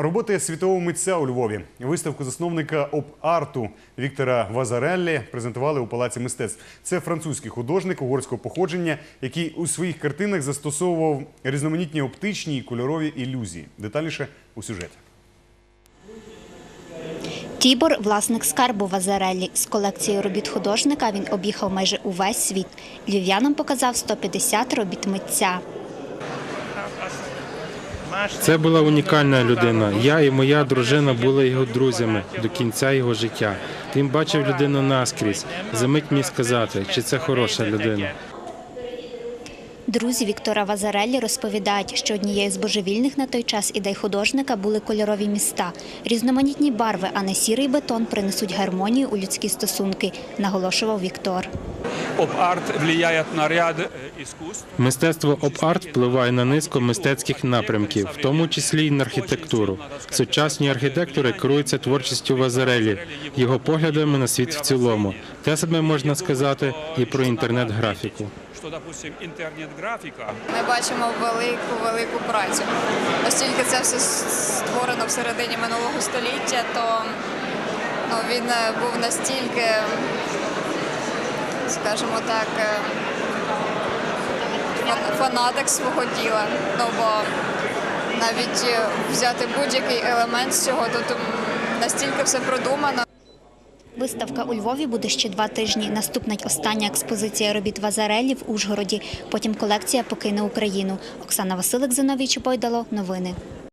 Роботи світового митця у Львові. Виставку засновника оп-арту Віктора Вазареллі презентували у Палаці мистецтв. Це французький художник угорського походження, який у своїх картинах застосовував різноманітні оптичні і кольорові ілюзії. Детальніше у сюжеті. Тібор – власник скарбу Вазареллі. З колекцією робіт художника він об'їхав майже увесь світ. Львів'янам показав 150 робіт митця. Це була унікальна людина. Я і моя дружина були його друзями до кінця його життя. Він бачив людину наскрізь. За мить сказати, чи це хороша людина. Друзі Віктора Вазареллі розповідають, що однією з божевільних на той час ідей художника були кольорові міста. Різноманітні барви, а не сірий бетон принесуть гармонію у людські стосунки, наголошував Віктор. Поп-арт влияет на ряд э. Мистецтво оп-арт впливає на низку мистецьких напрямків, в тому числі й на архітектуру. Сучасні архітектори керуються творчістю Вазарелі, його поглядами на світ в цілому. Те саме можна сказати і про інтернет-графіку. Что, допустим, интернет-графика Ми бачимо велику велику працю. Оскільки це все створено всередині минулого століття, то ну, він е, був настільки, скажімо так, е, фанатик свого діла. Ну бо навіть е, взяти будь-який елемент з цього, м, настільки все продумано. Виставка у Львові буде ще два тижні. Наступна остання експозиція робіт Вазарелі в Ужгороді. Потім колекція покине Україну. Оксана Василик, Зиновій Чубойдало. Новини.